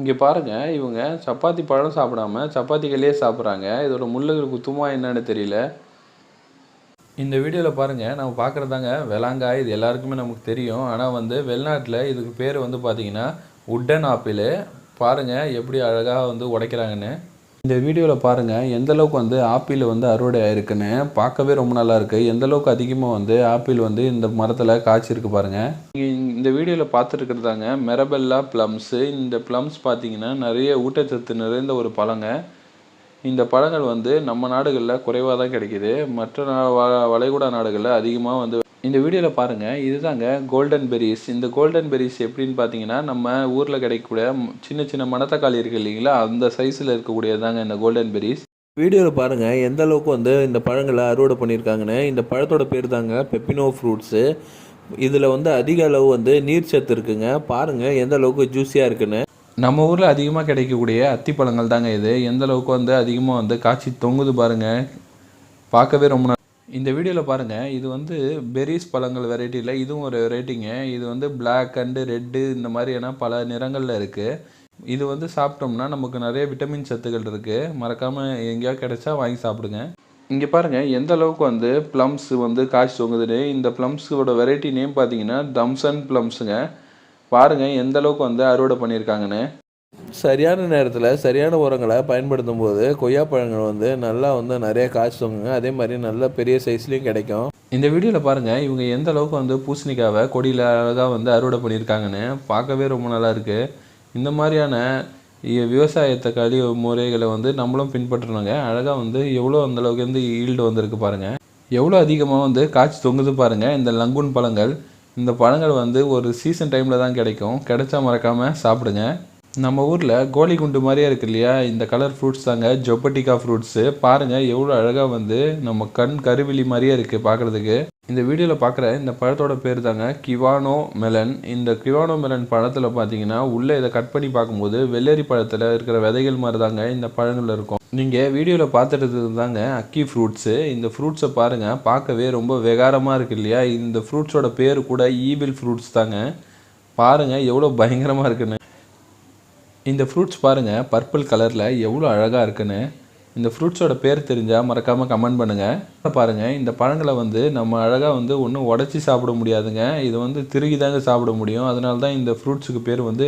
இங்கே பாருங்கள் இவங்க சப்பாத்தி பழம் சாப்பிடாம சப்பாத்திகளே சாப்பிட்றாங்க. இதோட முள்ளுகள் குத்துமா என்னன்னு தெரியல. இந்த வீடியோவில் பாருங்கள் நம்ம பார்க்குறதாங்க வெளாங்காய் இது எல்லாருக்குமே நமக்கு தெரியும். ஆனால் வந்து வெளிநாட்டில் இதுக்கு பேர் வந்து பார்த்திங்கன்னா உட்டன் ஆப்பிள் பாருங்கள் எப்படி அழகாக வந்து உடைக்கிறாங்கன்னு. இந்த வீடியோவில் பாருங்கள் எந்த அளவுக்கு வந்து ஆப்பிள் வந்து அறுவடை ஆயிருக்குன்னு. பார்க்கவே ரொம்ப நல்லா இருக்குது அதிகமாக வந்து ஆப்பிள் வந்து இந்த மரத்தில் காய்ச்சிருக்கு பாருங்கள் நீங்க இந்த வீடியோவில் பார்த்துருக்குறதாங்க மெரபெல்லா ப்ளம்ஸு இந்த ப்ளம்ஸ் பார்த்தீங்கன்னா நிறைய ஊட்டச்சத்து நிறைந்த ஒரு பழங்க. இந்த பழங்கள் வந்து நம்ம நாடுகளில் குறைவாக தான் கிடைக்கிது. மற்ற நா- வளைகுடா நாடுகளில் அதிகமாக வந்து இந்த வீடியோவில் பாருங்கள் இதுதாங்க கோல்டன் பெரிஸ் இந்த கோல்டன் பெரிஸ் எப்படின்னு பார்த்தீங்கன்னா நம்ம ஊரில் கிடைக்கக்கூடிய சின்ன சின்ன மணத்தக்காளி இருக்குது இல்லைங்களா? அந்த சைஸில் இருக்கக்கூடியதாங்க இந்த கோல்டன் பெரிஸ் வீடியோவில் பாருங்கள் எந்த அளவுக்கு வந்து இந்த பழங்களை அறுவடை பண்ணியிருக்காங்கன்னு இந்த பழத்தோட பேர் தாங்க பெப்பினோ ஃப்ரூட்ஸு இதில் வந்து அதிக அளவு வந்து நீர் சத்து இருக்குங்க. பாருங்கள் எந்த அளவுக்கு ஜூஸியாக இருக்குன்னு. நம்ம ஊரில் அதிகமாக கிடைக்கக்கூடிய அத்தி பழங்கள் தாங்க இது. எந்த அளவுக்கு வந்து அதிகமாக வந்து காய்ச்சி தொங்குது பாருங்க. பார்க்கவே ரொம்ப இந்த வீடியோவில் பாருங்கள் இது வந்து பெரிஸ் பழங்கள் வெரைட்டியில் இதுவும் ஒரு வெரைட்டிங்க இது வந்து பிளாக் அண்டு ரெட்டு இந்த மாதிரியான பல நிறங்களில் இருக்குது இது வந்து சாப்பிட்டோம்னா நமக்கு நிறைய விட்டமின் சத்துக்கள் இருக்குது மறக்காமல் எங்கேயாவது கிடைச்சா வாங்கி சாப்பிடுங்க. இங்கே பாருங்கள் எந்த அளவுக்கு வந்து ப்ளம்ஸ் வந்து காய்ச்சி தொங்குதுன்னு இந்த ப்ளம்ஸோட வெரைட்டி நேம் பார்த்தீங்கன்னா தம்சன் ப்ளம்ஸுங்க பாருங்கள் எந்த அளவுக்கு வந்து அறுவடை பண்ணியிருக்காங்கன்னு சரியான நேரத்தில் சரியான உரங்களை பயன்படுத்தும் போது கொய்யாப்பழங்கள் வந்து நல்லா வந்து நிறைய காய்ச்சி தொங்குங்க. அதே மாதிரி நல்ல பெரிய சைஸ்லேயும் கிடைக்கும். இந்த வீடியோவில் பாருங்கள் இவங்க எந்த அளவுக்கு வந்து பூசணிக்காவை கொடியில் அழகாக வந்து அறுவடை பண்ணியிருக்காங்கன்னு பார்க்கவே ரொம்ப நல்லா இருக்குது இந்த மாதிரியான விவசாயத்தை கழிவு முறைகளை வந்து நம்மளும் பின்பற்றணுங்க. அழகாக வந்து எவ்வளோ அந்தளவுக்கு வந்து ஈல்டு வந்திருக்கு பாருங்கள் எவ்வளோ அதிகமாக வந்து காய்ச்சி தொங்குது பாருங்கள் இந்த லங்குன் பழங்கள் இந்த பழங்கள் வந்து ஒரு சீசன் டைமில் தான் கிடைக்கும். கிடைச்சா மறக்காமல் சாப்பிடுங்க. நம்ம ஊரில் கோலி குண்டு மாதிரியே இருக்கு இல்லையா? இந்த கலர் ஃப்ரூட்ஸ் தாங்க. ஜொப்பட்டிக்கா ஃப்ரூட்ஸு பாருங்கள் எவ்வளோ அழகாக வந்து நம்ம கண் கருவிழி மாதிரியே இருக்குது பார்க்குறதுக்கு இந்த வீடியோவில் பார்க்குற இந்த பழத்தோட பேர் தாங்க கிவானோ மெலன். இந்த கிவானோ மெலன் பழத்தில் பார்த்தீங்கன்னா உள்ளே இதை கட் பண்ணி பார்க்கும்போது வெள்ளரி பழத்தில் இருக்கிற விதைகள் மாதிரி தாங்க இந்த பழங்கள் இருக்கும். நீங்கள் வீடியோவில் பார்த்துட்டு தாங்க அக்கி ஃப்ரூட்ஸு இந்த ஃப்ரூட்ஸை பாருங்கள் பார்க்கவே ரொம்ப வெகாரமாக இருக்கு இல்லையா? இந்த ஃப்ரூட்ஸோட பேர் கூட ஈபிள் ஃப்ரூட்ஸ் தாங்க. பாருங்கள் எவ்வளோ பயங்கரமாக இருக்குன்னு. இந்த ஃப்ரூட்ஸ் பாருங்கள் பர்பிள் கலரில் எவ்வளோ அழகாக இருக்குன்னு. இந்த ஃப்ரூட்ஸோட பேர் தெரிஞ்சால் மறக்காமல் கமெண்ட் பண்ணுங்கள் பாருங்கள் இந்த பழங்களை வந்து நம்ம அழகாக வந்து ஒன்றும் உடச்சி சாப்பிட முடியாதுங்க. இது வந்து திருகி தாங்க சாப்பிட முடியும். அதனால தான் இந்த ஃப்ரூட்ஸுக்கு பேர் வந்து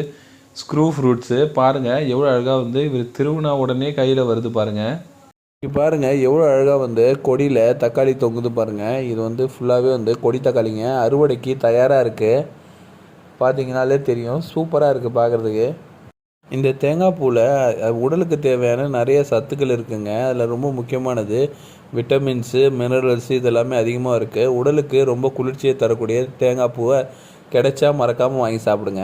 ஸ்க்ரூ ஃப்ரூட்ஸு பாருங்கள் எவ்வளோ அழகாக வந்து இவர் திருவினா உடனே கையில் வருது பாருங்கள் இங்க பாருங்கள் எவ்வளோ அழகாக வந்து கொடியில் தக்காளி தொங்குது பாருங்கள் இது வந்து ஃபுல்லாகவே வந்து கொடி தக்காளிங்க. அறுவடைக்கு தயாராக இருக்குது பார்த்தீங்கனாலே தெரியும். சூப்பராக இருக்குது பார்க்குறதுக்கு இந்த தேங்காய் பூவில் உடலுக்கு தேவையான நிறைய சத்துக்கள் இருக்குங்க. அதில் ரொம்ப முக்கியமானது விட்டமின்ஸு மினரல்ஸ் இதெல்லாமே அதிகமாக இருக்குது உடலுக்கு ரொம்ப குளிர்ச்சியை தரக்கூடிய தேங்காய் பூவை கிடைச்சா மறக்காமல் வாங்கி சாப்பிடுங்க.